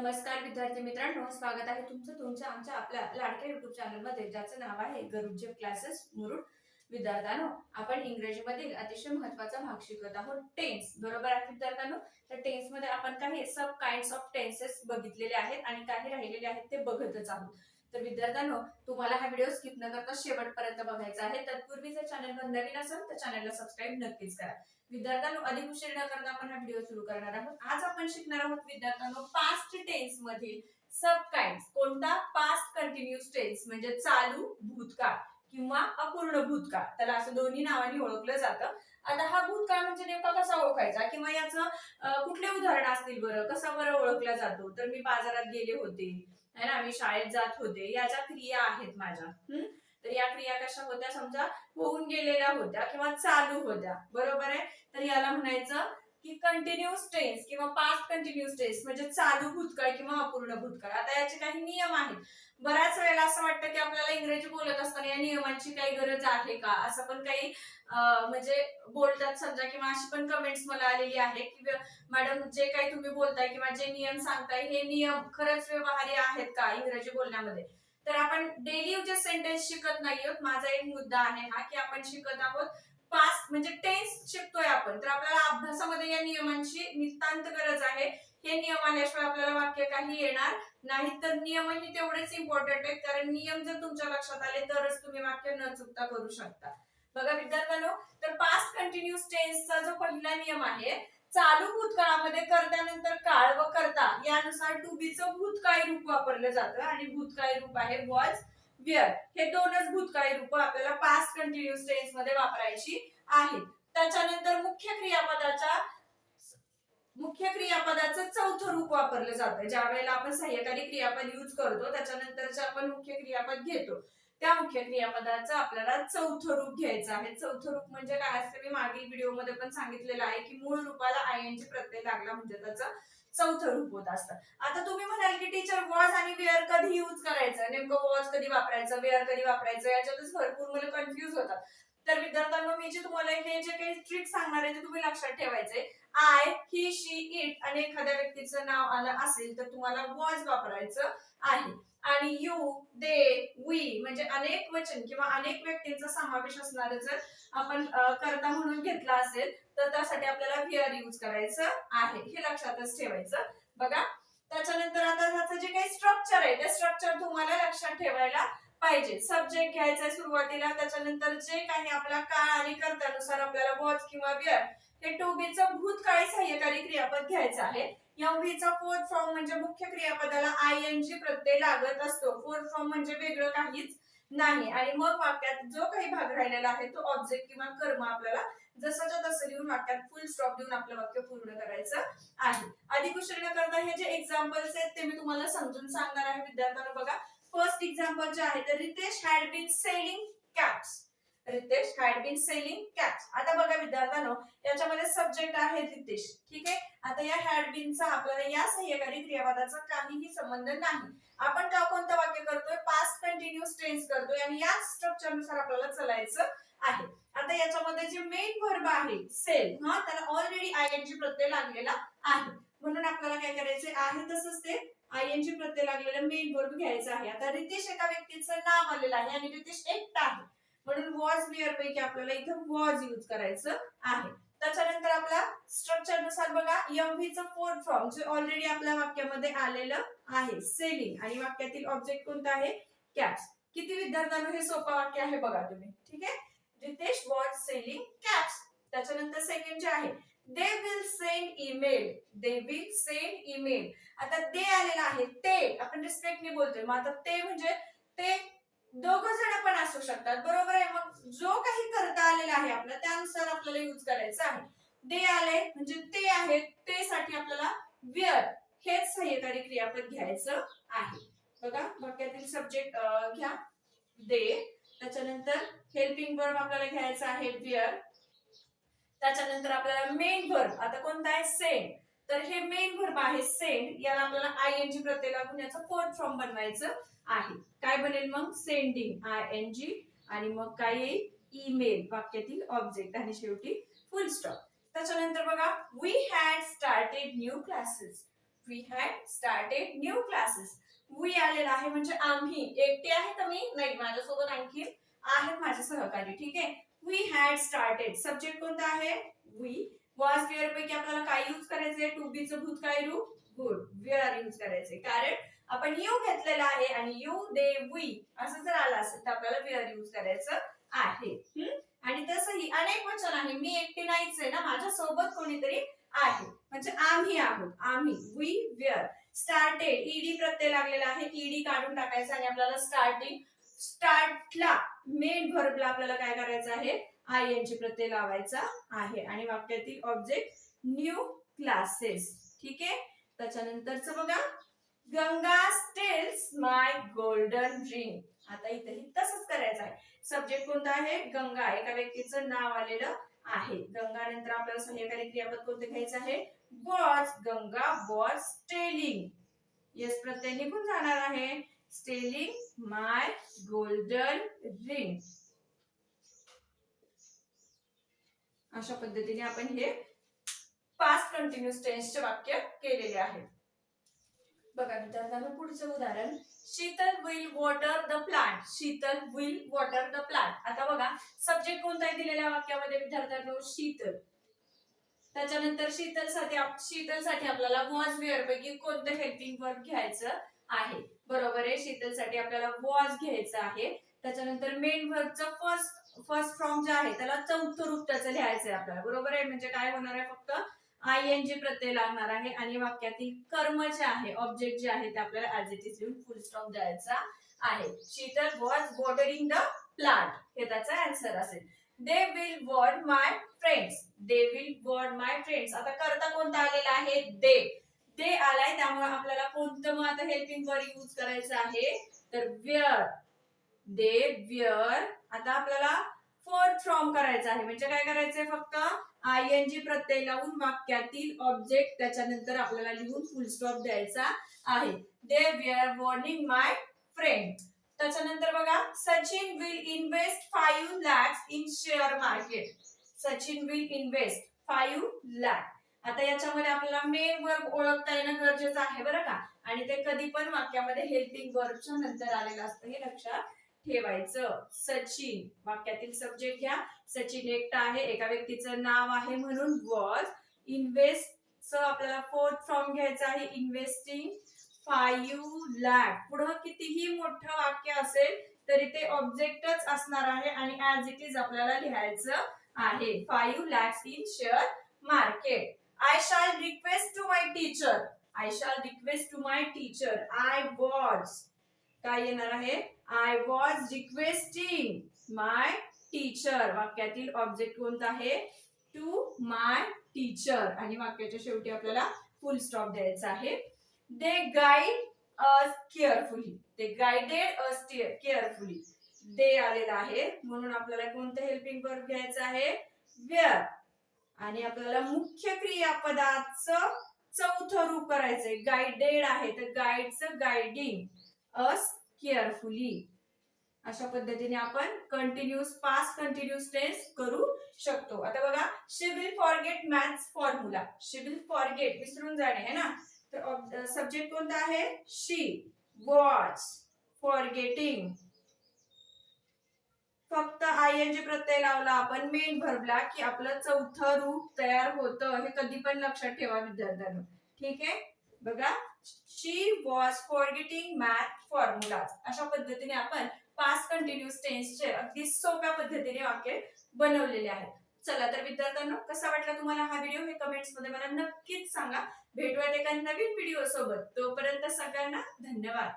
नमस्कार विद्यार्थी मित्रांनो स्वागत आहे तुमचं तुमच्या आमच्या आपल्या लाडक्या युट्यूब चॅनलमध्ये ज्याचं नाव आहे गरुडजेब क्लासेस मुरुड. विद्यार्थ्यांनो आपण इंग्रजीमधील अतिशय महत्त्वाचा भाग शिकत आहोत टेन्स बरोबर आहे विद्यार्थ्यांनो? तर टेन्समध्ये आपण काही सब काइंड ऑफ टेन्सेस बघितलेले आहेत आणि काही राहिलेले आहेत ते बघतच आहोत. तर विद्यार्थ्यांनो तुम्हाला हा व्हिडिओ स्किप न करता शेवटपर्यंत बघायचा आहे. तत्पूर्वी जर चॅनलवर नवीन असेल तर चॅनलला सबस्क्राईब नक्कीच करा. विद्यार्थ्यांनो अधिक उशीर न करता आपण हा व्हिडिओ सुरू करणार आहोत. आज आपण शिकणार आहोत विद्यार्थ्यांनो पास्ट टेन्स मधील सब काइंड कोणता? पास्ट कंटिन्युअस टेन्स म्हणजे चालू भूतकाळ किंवा अपूर्ण भूतकाळ. त्याला असं दोन्ही नावाने ओळखलं जातं. आता हा भूतकाळ म्हणजे नेमका कसा ओळखायचा? किंवा याचं कुठले उदाहरण असतील बरं? कसा बरं ओळखला जातो? तर मी बाजारात गेले होते. है ना? मी शाळेत जात होते. याच्या क्रिया आहेत माझ्या. हम्म? तर या क्रिया कशा होत्या? समजा होऊन गेलेल्या होत्या किंवा चालू होत्या. बरोबर आहे? तर याला म्हणायचं की कंटिन्युअस टेन्स किंवा पास्ट कंटिन्युअस टेन्स म्हणजे चालू भूतकाळ किंवा अपूर्ण भूतकाळ. आता याचे काही नियम आहेत. बऱ्याच वेळेला असं वाटतं की आपल्याला इंग्रजी बोलत असताना या नियमांची काही गरज आहे का? असं पण काही म्हणजे बोलतात समजा किंवा अशी पण कमेंट्स मला आलेली आहे की मॅडम जे काही तुम्ही बोलताय किंवा जे नियम सांगताय हे नियम खरंच व्यवहारी आहेत का इंग्रजी बोलण्यामध्ये? तर आपण डेली जे सेंटेन्स शिकत नाही आहोत माझा एक मुद्दा आहे हा की आपण शिकत आहोत पास्ट म्हणजे टेन्स शिकतोय आपण. तर आपल्याला अभ्यासामध्ये या नियमांची नितांत गरज आहे. हे नियम आल्याशिवाय आपल्याला वाक्य काही येणार नाही. तर नियमही तेवढेच इम्पॉर्टंट आहेत कारण नियम जर तुमच्या लक्षात आले तरच तुम्ही वाक्य न चुकता करू शकता. बघा विद्यार्थ्यांनो तर पास्ट कंटिन्युअस टेन्सचा जो पहिला नियम आहे चालू भूतकाळामध्ये कर्त्यानंतर काळ व करता यानुसार टू बीचं भूतकाळी रूप वापरलं जातं आणि भूतकाळी रूप आहे वॉज विअर हे दोनच भूतकाळी रूप आपल्याला पास्ट कंटिन्युअस टेन्समध्ये वापरायची आहेत. त्याच्यानंतर मुख्य क्रियापदाच्या मुख्य क्रियापदाचं चौथं रूप वापरलं जातं. ज्या वेळेला आपण सहाय्यकारी क्रियापद यूज करतो त्याच्यानंतरचे आपण मुख्य क्रियापद घेतो. त्या मुख्य क्रियापदाचं आपल्याला चौथं रूप घ्यायचं आहे. चौथं रूप म्हणजे काय असतं? मी मागील व्हिडिओमध्ये पण सांगितलेलं आहे की मूळ रूपाला आय आयएनजी प्रत्यय लागला म्हणजे त्याचं चौथं रूप होत असतं. आता तुम्ही म्हणाल की टीचर वॉज आणि वेअर कधी यूज करायचं? नेमकं वॉज कधी वापरायचं? वेअर कधी वापरायचं? याच्यातच भरपूर मुलं कन्फ्युज होतात. तर विद्यार्थ्यांना मी जे तुम्हाला हे जे काही ट्रिक सांगणार आहे ते तुम्ही लक्षात ठेवायचे आय ही शी इट आणि एखाद्या व्यक्तीचं नाव आलं असेल तर तुम्हाला वॉज वापरायचं आहे. आणि यू दे वी म्हणजे अनेक वचन किंवा अनेक व्यक्तींचा समावेश असणार जर आपण करता कर्ता म्हणून घेतला असेल तर त्यासाठी आपल्याला व्हिअर यूज करायचं आहे. हे लक्षातच ठेवायचं. बघा त्याच्यानंतर आता त्याचं जे काही स्ट्रक्चर आहे ते स्ट्रक्चर तुम्हाला लक्षात ठेवायला पाहिजे. सब्जेक्ट घ्यायचा सुरुवातीला त्याच्यानंतर जे काही आपला काळ आणि कर्त्यानुसार आपल्याला वॉच किंवा विअर हे टू बीचं भूतकाळी सहाय्यकारी क्रियापद घ्यायचं आहे? या चा फोर्थ फॉर्म म्हणजे मुख्य क्रियापदाला आय एन जी प्रत्यय लागत असतो. फोर्थ फॉर्म म्हणजे वेगळं काहीच नाही. आणि मग वाक्यात जो काही भाग राहिलेला आहे तो ऑब्जेक्ट किंवा कर्म आपल्याला जसंच्या तसं लिहून वाक्यात फुल स्टॉप देऊन आपलं वाक्य पूर्ण करायचं आहे. अधिक उशीर न करता हे जे एक्झाम्पल्स आहेत ते मी तुम्हाला समजून सांगणार आहे विद्यार्थ्यांना. बघा फर्स्ट एक्झाम्पल जे आहे तर Ritesh had been selling caps Ritesh had been selling caps आता बघा विद्यार्थ्यांनो याच्यामध्ये सब्जेक्ट आहे रितेश. ठीक आहे? आता या हॅड बीनचा आपल्याला या सह्यकारी क्रियापदाचा काहीही संबंध नाही. आपण का कोणतं वाक्य करतोय? पास्ट कंटिन्युअस टेन्स करतोय आणि याच स्ट्रक्चरनुसार आपल्याला चालायचं आहे. आता याच्यामध्ये जे मेन वर्ब आहे सेल हा त्याला ऑलरेडी आय एन जी प्रत्यय लागलेला आहे. म्हणून आपल्याला काय करायचे आहे? तसंच ते आय एन जी प्रत्यय लागलेलं मेन वर्ब घ्यायचं आहे. आता रितेश एका व्यक्तीचं नाव आलेलं आहे आणि रितेश एकटा आहे. म्हणून वॉज वेअर पैकी आपल्याला इथं वॉज यूज करायचं आहे. त्याच्यानंतर आपला स्ट्रक्चरनुसार बघा एम च फोर्थ फॉर्म जे ऑलरेडी आपल्या वाक्यामध्ये आलेलं आहे. सेलिंग आणि वाक्यातील ऑब्जेक्ट कोणता आहे? कॅप्स किती विद्यार्थ्यांना हे सोपं वाक्य आहे बघा तुम्ही. ठीक आहे? रितेश वॉज सेलिंग कॅप्स त्याच्यानंतर सेकंड जे आहे they will send email they will send email आता दे आलेलं आहे ते. आपण रिस्पेक्टने बोलतोय. मग आता ते म्हणजे ते दोघ जण पण असू शकतात बरोबर आहे मग जो काही करता आलेला आहे आपला. त्यानुसार आपल्याला युज करायचं आहे. दे आले म्हणजे ते आहे ते साठी आपल्याला विअर हेच सहाय्यकारी क्रियापद घ्यायचं आहे. बघा वाक्यातील सब्जेक्ट घ्या. दे. त्याच्यानंतर हेल्पिंग वर्ब आपल्याला घ्यायचं आहे विअर त्याच्यानंतर आपल्याला मेन वर्ब आता कोणता आहे? सेंड तर हे मेन वर्ब आहे सेंड याला आपल्याला आय एन जी प्रत्येक लागून याचं फोर्थ फॉर्म बनवायचं आहे. काय बनेल मग? सेंडिंग आय एन जी आणि मग काय येईल? ईमेल वाक्यातील ऑब्जेक्ट आणि शेवटी फुल स्टॉप त्याच्यानंतर बघा we had started new classes we had started new classes we आलेला आहे म्हणजे आम्ही. एकटे आहे तर मी नाही माझ्यासोबत आणखी आहेत माझे सहकारी ठीक आहे? वी हॅड स्टार्टेड सब्जेक्ट कोणता आहे? वी वॉज वेअर पैकी आपल्याला काय यूज करायचंय? टू बीचं भूतकाळी रूप? गुड वेअर यूज करायचे कारण आपण यू घेतलेला आहे आणि यू दे वी असं जर आलं असेल तर आपल्याला वेअर यूज करायचं आहे. आणि तसंही अनेक वचन आहे. मी एकटी नाहीच आहे ना माझ्या सोबत कोणीतरी आहे. म्हणजे आम्ही आहोत. आम्ही. वी वेअर स्टार्टेड ईडी प्रत्यय लागलेला आहे. ईडी काढून टाकायचा आणि आपल्याला स्टार्टिंग स्टार्टला मेन व्हर्बला आपल्याला काय करायचं आहे? आय एन ची प्रत्यय लावायचा आहे. आणि वाक्यातील ऑब्जेक्ट न्यू क्लासेस ठीक आहे? त्याच्यानंतरच बघा. Ganga steals my golden dream. आता इथेही तसंच करायचं आहे. सब्जेक्ट कोणता आहे? गंगा. एका व्यक्तीचं नाव आलेलं आहे. गंगा नंतर आपल्याला सहाय्यकारी क्रियापद कोणते घ्यायचं आहे? Was Ganga was stealing yes प्रत्यय निघून जाणार आहे. स्टेलिंग माय गोल्डन रिंग अशा पद्धतीने आपण हे पास्ट कंटिन्युअस टेन्सचे वाक्य केलेले आहे. बघा विद्यार्थ्यांना पुढचं उदाहरण. Sheetal will water the plant Sheetal will water the plant आता बघा सब्जेक्ट कोणता आहे दिलेल्या वाक्यामध्ये विद्यार्थ्यांनो शीतल. त्याच्यानंतर शीतलसाठी शीतलसाठी आपल्याला वॉज वेअर पैकी कोणतं हेल्पिंग वर्क घ्यायचं आहे? बरोबर आहे शीतलसाठी आपल्याला वॉज घ्यायचं आहे. त्याच्यानंतर मेन वर्कचं फर्स्ट फर्स्ट फॉर्म जे आहे त्याला चौथं रूप त्याचं लिहायचं आहे आपल्याला. बरोबर आहे? म्हणजे काय होणार आहे फक्त? आय एन जी प्रत्यय लागणार आहे आणि वाक्यातील कर्म जे आहे ऑब्जेक्ट जे आहे ते आपल्याला ऍज इट इज लिहून फुल स्टॉप द्यायचा आहे. Sheetal was watering the plant हे त्याचा आन्सर असेल. They will ward my friends they will ward my friends आता करता कोणता आलेला आहे? दे दे आलाय त्यामुळे आपल्याला कोणतं मग आता हेल्पिंग वर यूज करायचं आहे? तर विअर दे विअर आता आपल्याला फोर्थ फ्रॉम करायचं आहे. म्हणजे काय करायचंय फक्त? आय एन जी प्रत्यय लावून वाक्यातील ऑब्जेक्ट त्याच्यानंतर आपल्याला लिहून फुल स्टॉप द्यायचा आहे. They wear warning my friend त्याच्यानंतर बघा Sachin will invest five lakhs in share market Sachin will invest five lakh आता याच्यामध्ये आपल्याला मेन वर्ब ओळखता येणं गरजेचं आहे बरं का? आणि ते कधी पण वाक्यामध्ये हेल्पिंग वर्बच्या नंतर आलेलं असतं. हे लक्षात ठेवायचं. सचिन वाक्यातील सब्जेक्ट घ्या. सचिन एकटा आहे एका व्यक्तीचं नाव आहे म्हणून वॉज इन्व्हेस्ट आपल्याला फोर्थ फॉर्म घ्यायचा आहे इन्व्हेस्टिंग फाईव्ह लॅक पुढं कितीही मोठं वाक्य असेल तरी ते ऑब्जेक्टच असणार आहे आणि ऍज इट इज आपल्याला लिहायचं आहे. Five lakhs in share market I shall request to my teacher I shall request to my teacher I was काय येणार आहे? I was requesting my teacher वाक्यातील object कोणता आहे? टू माय टीचर आणि वाक्याच्या शेवटी आपल्याला फुल स्टॉप द्यायचा आहे. दे गाईड अस केअरफुली ते गायडेड अस केअरफुली दे आलेला आहे. म्हणून आपल्याला कोणतं हेल्पिंग वर्ब घ्यायचं आहे? वेअर आणि आपल्याला मुख्य क्रियापदाचं चौथं रूप करायचंय. गायडेड आहे. तर गाईडचं गायडिंग अस केअरफुली अशा पद्धतीने आपण कंटिन्युअस पास्ट कंटिन्युअस टेन्स करू शकतो. आता बघा she will forget maths formula she will forget विसरून जाणे है ना? तर सब्जेक्ट कोणता आहे? शी वॉच फॉरगेटिंग फक्त आय एन जी प्रत्यय लावला आपण मेन भरला की आपलं चौथं रूप तयार होतं हे कधी पण लक्षात ठेवा विद्यार्थ्यांना. ठीक आहे? बघा she was forgetting math formula अशा पद्धतीने आपण पास कंटिन्युअस टेन्सचे अगदी सोप्या पद्धतीने वाक्य बनवलेले आहेत. चला तर विद्यार्थ्यांनो कसा वाटला तुम्हाला हा व्हिडिओ हे कमेंट्समध्ये मला नक्कीच सांगा. भेटूयात एका नवीन व्हिडिओ सोबत. तोपर्यंत सगळ्यांना धन्यवाद.